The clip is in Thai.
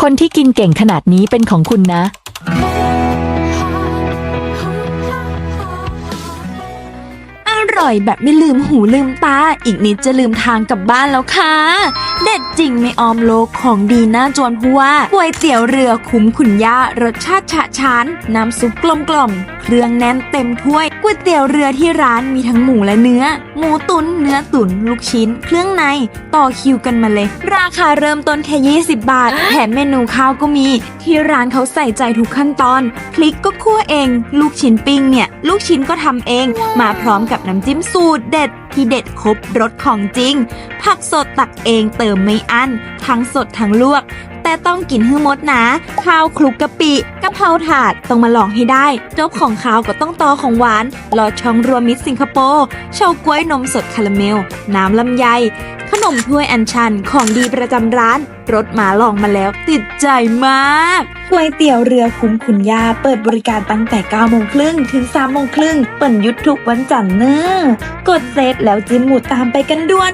คนที่กินเก่งขนาดนี้เป็นของคุณนะ ร่อยแบบไม่ลืมหูลืมตา อีกนิดจะลืมทางกลับบ้านแล้วค่ะ เด็ดจริงไม่ออมโลกของดีหน้าจวนพัวก๋วยเตี๋ยวเรือคุ้มขุนย่ารสชาติฉะฉานน้ำซุปกลมกล่อมๆเครื่องแน่นเต็มถ้วยก๋วยเตี๋ยวเรือที่ร้านมีทั้งหมูและเนื้อ หมูตุนเนื้อตุนลูกชิ้น เครื่องใน ต่อคิวกันมาเลย ราคาเริ่มต้นแค่20 บาทแถมเมนูข้าวก็มี ที่ร้านเขาใส่ใจทุกขั้นตอน พลิกก็คั่วเอง ลูกชิ้นปิ้งเนี่ย ลูกชิ้นก็ทำเอง มาพร้อมกับน้ำจิ้มสูตรเด็ด ที่เด็ดครบรสของจริง ผักสดตักเองเติมไม่อั้น ทั้งสดทั้งลวก แต่ต้องกินให้หมดนะ ข้าวคลุกกะปิกะเพราถาดต้องมาลองให้ได้จบของข้าวก็ต้องต่อของหวานลอดช่องรวมมิตรสิงคโปร์เฉาก๊วยนมสดคาราเมล น้ำลำไย ขนมถ้วยอัญชันของดีประจำร้านรถมาลองมาแล้วติดใจมากก๋วยเตี๋ยวเรือคุ้มคุณยาเปิดบริการตั้งแต่ 9 โมงครึ่งถึง 3 โมงครึ่งเปิดยุดทุกวันจันทร์เนอะกดเซฟแล้วจิ้มหมูตามไปกันด่วน